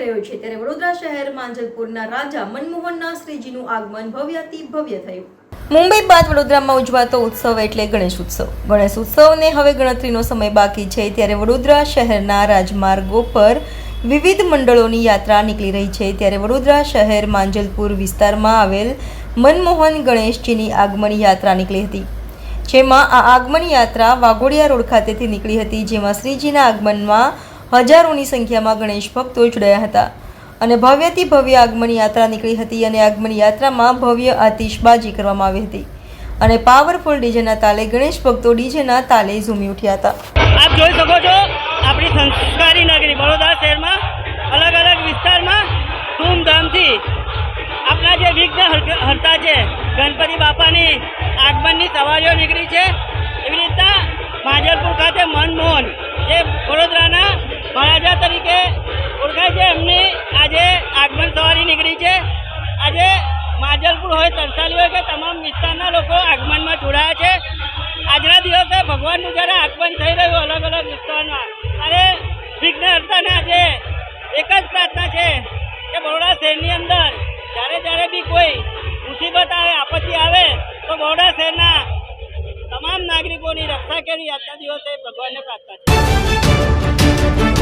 શહેર માંજલપુરના રાજા મનમોહનના શ્રીજીનું આગમન ભવ્યથી ભવ્ય થયું. મુંબઈ બાદ વડોદરામાં ઉજવાતો ઉત્સવ એટલે ગણેશ ઉત્સવ. ગણેશ ઉત્સવને હવે ગણતરીનો સમય બાકી છે ત્યારે વડોદરા શહેરના રાજમાર્ગો પર વિવિધ મંડળોની યાત્રા નીકળી રહી છે ત્યારે વડોદરા શહેર માંજલપુર વિસ્તારમાં આવેલ મનમોહન ગણેશજીની આગમન યાત્રા નીકળી હતી. જેમાં આ આગમન યાત્રા વાઘોડિયા રોડ ખાતેથી નીકળી હતી, જેમાં શ્રીજીના આગમનમાં હજારોની સંખ્યામાં ગણેશ ભક્તો જોડાયા હતા. અને ભવ્યથી ભવ્ય આગમન યાત્રા નીકળી હતી અને આગમન યાત્રામાં ભવ્ય આતિશબાજી કરવામાં આવી હતી. અને પાવરફુલ ડીજેના તાલે ગણેશ ભક્તો ડીજેના તાલે ઝૂમી ઉઠ્યા હતા. આપ જોઈ શકો છો, આપણી સંસ્કારી નગરી વડોદરા શહેરમાં, અલગ અલગ વિસ્તારમાં ધૂમધામથી આપણા જે વિઘ્ન હર- હરતા છે, ગણપતિ બાપાની આગમનની સવારીઓ નીકળી છે. માંજલપુર હોય તરસાલી હોય કે તમામ વિસ્તારના લોકો આગમનમાં જોડાયા છે. આજના દિવસે ભગવાનનું જ્યારે આગમન થઈ રહ્યું અલગ અલગ વિસ્તારમાં અને વિઘ્નહર્તાને આજે એક જ પ્રાર્થના છે કે બરોડા શહેરની અંદર જ્યારે જ્યારે બી કોઈ મુસીબત આવે, આપત્તિ આવે, તો બરોડા શહેરના તમામ નાગરિકોની રક્ષા કરી આજના દિવસે ભગવાનને પ્રાર્થના છે.